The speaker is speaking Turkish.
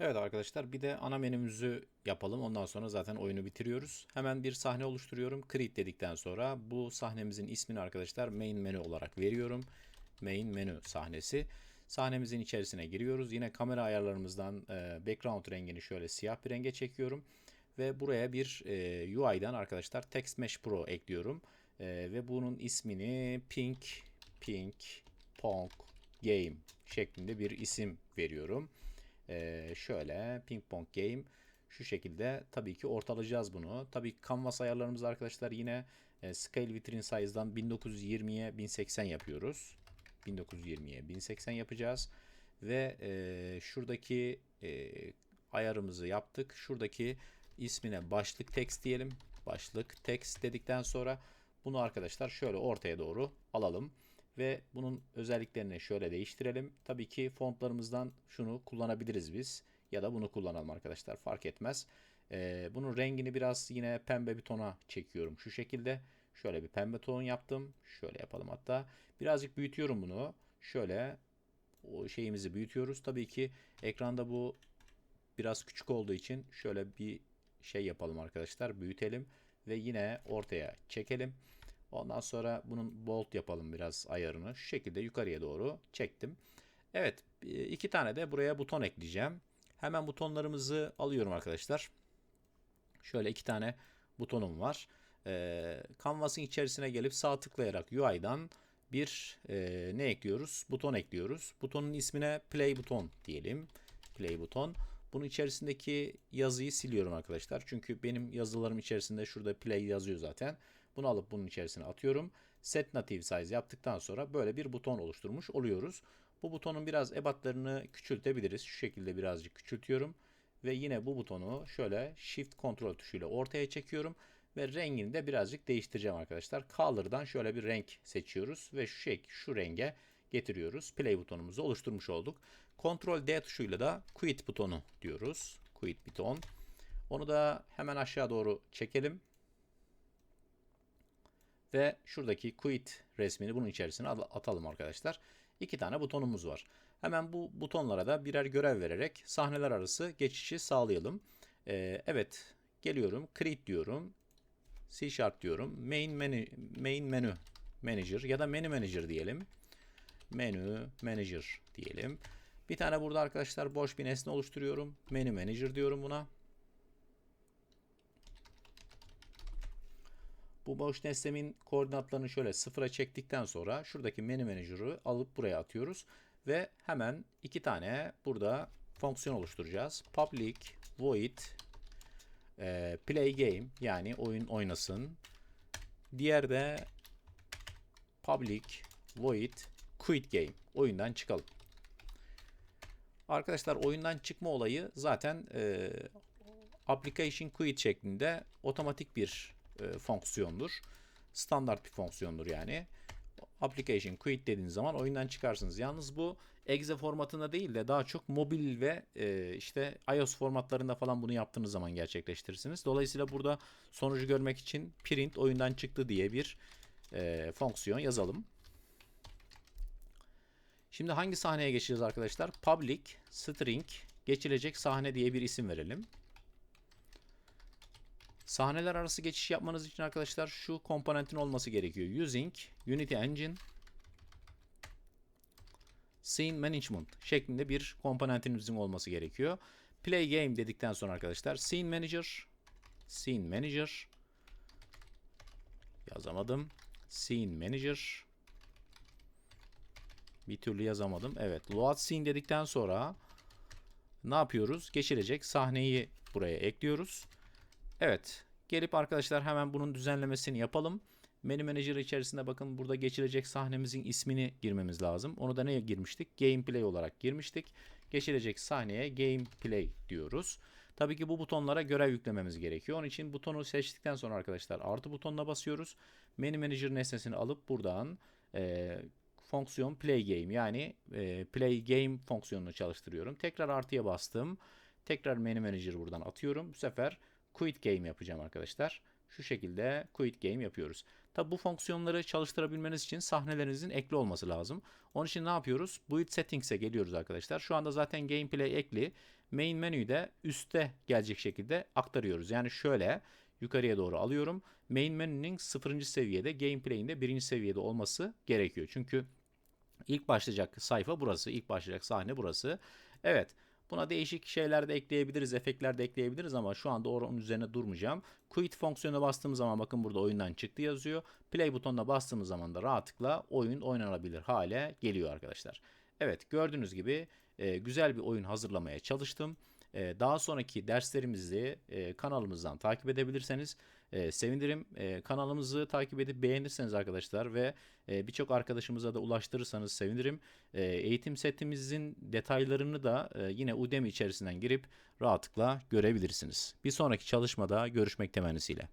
Evet arkadaşlar bir de ana menümüzü yapalım. Ondan sonra zaten oyunu bitiriyoruz. Hemen bir sahne oluşturuyorum. Create dedikten sonra bu sahnemizin ismini arkadaşlar main menü olarak veriyorum. Main menü sahnesi. Sahnemizin içerisine giriyoruz. Yine kamera ayarlarımızdan e, background rengini şöyle siyah bir renge çekiyorum. Ve buraya bir e, arkadaşlar Text Mesh Pro ekliyorum. E, ve bunun ismini Pink, Pink, Pong Game şeklinde bir isim veriyorum. Ee, şöyle ping pong game şu şekilde tabii ki ortalayacağız bunu. Tabii ki canvas ayarlarımız arkadaşlar yine e, scale vitrin size'dan 1920'ye 1080 yapıyoruz. 1920'ye 1080 yapacağız. Ve e, şuradaki e, ayarımızı yaptık. Şuradaki ismine başlık text diyelim. Başlık text dedikten sonra bunu arkadaşlar şöyle ortaya doğru alalım ve bunun özelliklerini şöyle değiştirelim. Tabii ki fontlarımızdan şunu kullanabiliriz biz ya da bunu kullanalım arkadaşlar fark etmez. Ee, bunun rengini biraz yine pembe bir tona çekiyorum şu şekilde. Şöyle bir pembe ton yaptım. Şöyle yapalım hatta. Birazcık büyütüyorum bunu. Şöyle o şeyimizi büyütüyoruz. Tabii ki ekranda bu biraz küçük olduğu için şöyle bir şey yapalım arkadaşlar. Büyütelim ve yine ortaya çekelim. Ondan sonra bunun bolt yapalım biraz ayarını. Şu şekilde yukarıya doğru çektim. Evet iki tane de buraya buton ekleyeceğim. Hemen butonlarımızı alıyorum arkadaşlar. Şöyle iki tane butonum var. Ee, Canvas'ın içerisine gelip sağ tıklayarak UI'dan bir e, ne ekliyoruz? Buton ekliyoruz. Butonun ismine play buton diyelim. Play buton. Bunun içerisindeki yazıyı siliyorum arkadaşlar. Çünkü benim yazılarım içerisinde şurada play yazıyor zaten. Bunu alıp bunun içerisine atıyorum. Set native size yaptıktan sonra böyle bir buton oluşturmuş oluyoruz. Bu butonun biraz ebatlarını küçültebiliriz. Şu şekilde birazcık küçültüyorum. Ve yine bu butonu şöyle shift kontrol tuşuyla ortaya çekiyorum. Ve rengini de birazcık değiştireceğim arkadaşlar. Color'dan şöyle bir renk seçiyoruz. Ve şu, şey, şu renge getiriyoruz. Play butonumuzu oluşturmuş olduk. Ctrl D tuşuyla da quit butonu diyoruz. Quit buton. Onu da hemen aşağı doğru çekelim. Ve şuradaki quit resmini bunun içerisine atalım arkadaşlar. İki tane butonumuz var. Hemen bu butonlara da birer görev vererek sahneler arası geçişi sağlayalım. Ee, evet geliyorum create diyorum. C Sharp diyorum. Main menü, main menü manager ya da menü manager diyelim. Menü manager diyelim. Bir tane burada arkadaşlar boş bir nesne oluşturuyorum. Menü manager diyorum buna. Bu boş nesnemin koordinatlarını şöyle sıfıra çektikten sonra şuradaki menü menajeri alıp buraya atıyoruz. Ve hemen iki tane burada fonksiyon oluşturacağız. Public void e, play game yani oyun oynasın. Diğer de public void quit game oyundan çıkalım. Arkadaşlar oyundan çıkma olayı zaten e, application quit şeklinde otomatik bir e, fonksiyondur. Standart bir fonksiyondur yani. Application quit dediğiniz zaman oyundan çıkarsınız. Yalnız bu exe formatında değil de daha çok mobil ve e, işte iOS formatlarında falan bunu yaptığınız zaman gerçekleştirirsiniz. Dolayısıyla burada sonucu görmek için print oyundan çıktı diye bir e, fonksiyon yazalım. Şimdi hangi sahneye geçeceğiz arkadaşlar? Public string geçilecek sahne diye bir isim verelim. Sahneler arası geçiş yapmanız için arkadaşlar şu komponentin olması gerekiyor. Using Unity Engine Scene Management şeklinde bir komponentinizin olması gerekiyor. Play Game dedikten sonra arkadaşlar Scene Manager Scene Manager yazamadım. Scene Manager bir türlü yazamadım. Evet. Load Scene dedikten sonra ne yapıyoruz? Geçilecek sahneyi buraya ekliyoruz. Evet. Gelip arkadaşlar hemen bunun düzenlemesini yapalım. Menü Manager içerisinde bakın burada geçilecek sahnemizin ismini girmemiz lazım. Onu da neye girmiştik? Gameplay olarak girmiştik. Geçilecek sahneye Gameplay diyoruz. Tabii ki bu butonlara görev yüklememiz gerekiyor. Onun için butonu seçtikten sonra arkadaşlar artı butonuna basıyoruz. Menü Manager nesnesini alıp buradan e, fonksiyon Play Game yani e, Play Game fonksiyonunu çalıştırıyorum. Tekrar artıya bastım. Tekrar Menü Manager buradan atıyorum. Bu sefer quit game yapacağım arkadaşlar. Şu şekilde quit game yapıyoruz. Tabi bu fonksiyonları çalıştırabilmeniz için sahnelerinizin ekli olması lazım. Onun için ne yapıyoruz? Build settings'e geliyoruz arkadaşlar. Şu anda zaten gameplay ekli main menüyü de üste gelecek şekilde aktarıyoruz. Yani şöyle yukarıya doğru alıyorum. Main menünün 0. seviyede, gameplay'in de 1. seviyede olması gerekiyor. Çünkü ilk başlayacak sayfa burası, ilk başlayacak sahne burası. Evet, buna değişik şeyler de ekleyebiliriz, efektler de ekleyebiliriz ama şu anda onun üzerine durmayacağım. Quit fonksiyonuna bastığımız zaman bakın burada oyundan çıktı yazıyor. Play butonuna bastığımız zaman da rahatlıkla oyun oynanabilir hale geliyor arkadaşlar. Evet, gördüğünüz gibi e, güzel bir oyun hazırlamaya çalıştım. E, daha sonraki derslerimizi e, kanalımızdan takip edebilirseniz e, sevinirim. E, kanalımızı takip edip beğenirseniz arkadaşlar ve birçok arkadaşımıza da ulaştırırsanız sevinirim. Eğitim setimizin detaylarını da yine Udemy içerisinden girip rahatlıkla görebilirsiniz. Bir sonraki çalışmada görüşmek temennisiyle.